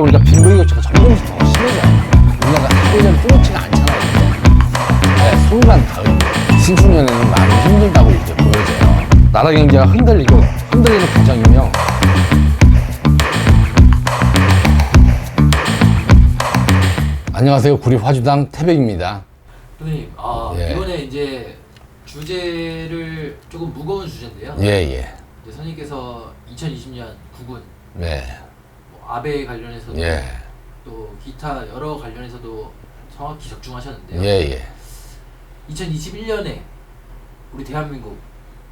우리가 빈부의 교차가 점점씩 더 심해져요. 우리나라가 한국은 뚫지가 않잖아요. 네, 순간 가을. 신축년에는 많이 힘들다고 이렇게 보여져요. 나라 경제가 흔들리고 흔들리는 과정이며 안녕하세요. 구립화주당 태백입니다. 선생님, 아, 예. 이번에 이제 주제를 조금 무거운 주제인데요. 예, 예. 이제 선생님께서 2020년 구군 네. 뭐 아베 관련해서도 예. 또 기타 여러 관련해서도 정확히 적중하셨는데요. 예, 예. 2021년에 우리 대한민국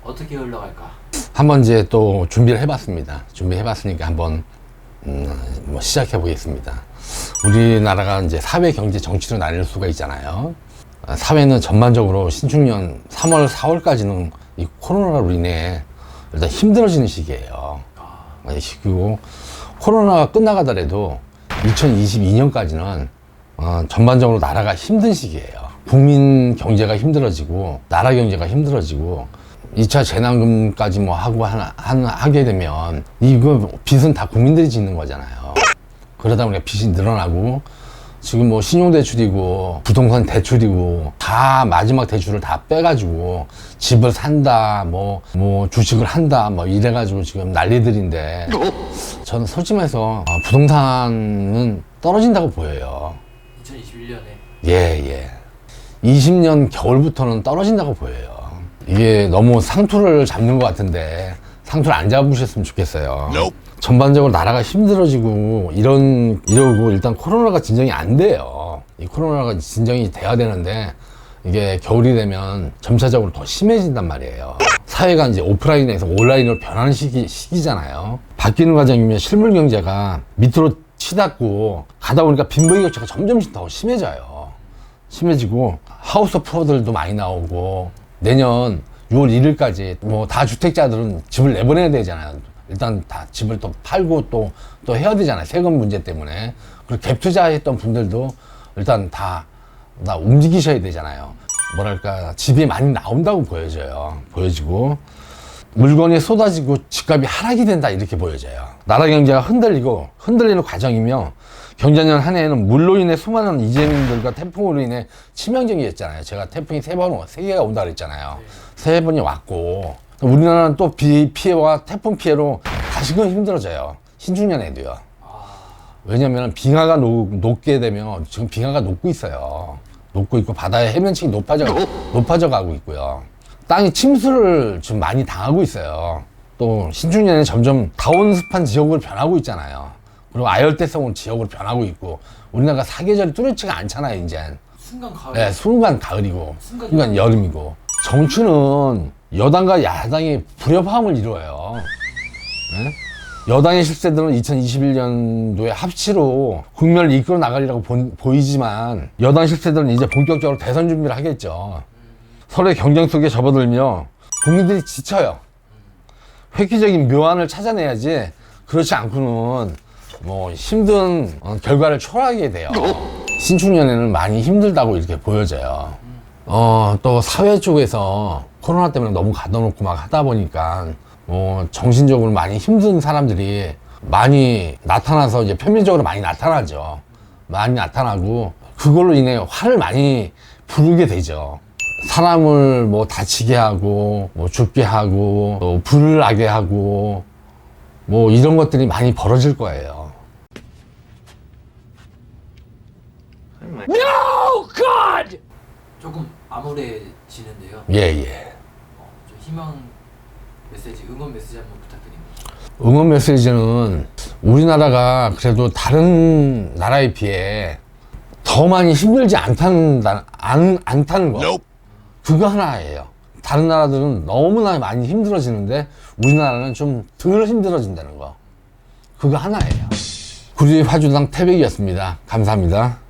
어떻게 흘러갈까? 한번 이제 또 준비를 해봤습니다. 준비해봤으니까 한번 음, 뭐 시작해 보겠습니다. 우리나라가 이제 사회, 경제, 정치로 나뉠 수가 있잖아요. 아, 사회는 전반적으로 신축년 3월, 4월까지는 이 코로나로 인해 일단 힘들어지는 시기예요. 아, 이 시기고 코로나가 끝나가더라도 2022년까지는 어, 전반적으로 나라가 힘든 시기예요. 국민 경제가 힘들어지고 나라 경제가 힘들어지고 2차 재난금까지 뭐 하고 하나, 한- 하게 되면 이거 빚은 다 국민들이 짓는 거잖아요. 그러다 보니까 빚이 늘어나고 지금 뭐 신용대출이고 부동산 대출이고 다 마지막 대출을 다 빼가지고 집을 산다 뭐 뭐 주식을 한다 뭐 이래가지고 지금 난리들인데 저는 솔직히 말해서 어, 부동산은 떨어진다고 보여요. 2021년에 예, 예. 20년 겨울부터는 떨어진다고 보여요. 이게 너무 상투를 잡는 것 같은데 상투를 안 잡으셨으면 좋겠어요. 전반적으로 나라가 힘들어지고 이런 이러고 일단 코로나가 진정이 안 돼요. 이 코로나가 진정이 돼야 되는데 이게 겨울이 되면 점차적으로 더 심해진단 말이에요. 사회가 이제 오프라인에서 온라인으로 변하는 시기, 시기잖아요. 바뀌는 과정이면 실물 경제가 밑으로 치닫고 가다 보니까 빈부의 교차가 점점씩 더 심해져요. 심해지고 하우스 프로들도 많이 나오고 내년 6월 1일까지 뭐 다 주택자들은 집을 내보내야 되잖아요. 일단 다 집을 또 팔고 또, 또 해야 되잖아요. 세금 문제 때문에. 그리고 갭 투자했던 분들도 일단 다, 다 움직이셔야 되잖아요. 뭐랄까, 집이 많이 나온다고 보여져요. 보여지고. 물건이 쏟아지고 집값이 하락이 된다 이렇게 보여져요. 나라 경제가 흔들리고 흔들리는 과정이며 경자년 한 해에는 물로 인해 수많은 이재민들과 태풍으로 인해 치명적이었잖아요. 제가 태풍이 세 번, 세 개가 온다 그랬잖아요. 세 번이 왔고 우리나라는 또 비 피해와 태풍 피해로 다시금 힘들어져요. 신축년에도요. 왜냐면 빙하가 녹, 녹게 되면 지금 빙하가 녹고 있어요. 녹고 있고 바다의 해면층이 높아져 높아져 가고 있고요. 땅이 침수를 지금 많이 당하고 있어요. 또 신축년에 점점 다운습한 지역으로 변하고 있잖아요. 그리고 아열대성 지역으로 변하고 있고 우리나라가 사계절이 뚜렷지가 않잖아요, 이제. 순간 가을 네, 순간 가을이고 순간 순간 여름이고 정치는 여당과 야당이 불협화음을 이루어요. 네? 여당의 실세들은 2021년도에 합치로 국면을 이끌어 나가리라고 본- 보이지만 여당 실세들은 이제 본격적으로 대선 준비를 하겠죠. 서로의 경쟁 속에 접어들며 국민들이 지쳐요. 획기적인 묘안을 찾아내야지 그렇지 않고는 뭐 힘든 어, 결과를 초래하게 돼요. 신축년에는 많이 힘들다고 이렇게 보여져요. 어, 또 사회 쪽에서 코로나 때문에 너무 가둬놓고 막 하다 보니까 뭐 정신적으로 많이 힘든 사람들이 많이 나타나서 이제 표면적으로 많이 나타나죠. 많이 나타나고 그걸로 인해 화를 많이 부르게 되죠. 사람을 뭐 다치게 하고 뭐 죽게 하고 또 불을 나게 하고 뭐 이런 것들이 많이 벌어질 거예요. 조금 암울해지는데요. 예, 예. 어, 좀 희망 메시지, 응원 메시지 한번 부탁드립니다. 응원 메시지는 우리나라가 그래도 다른 나라에 비해 더 많이 힘들지 않다는, 안, 않다는 거. 그거 하나예요. 다른 나라들은 너무나 많이 힘들어지는데 우리나라는 좀 덜 힘들어진다는 거. 그거 하나예요. 구리 화주당 태백이었습니다. 감사합니다.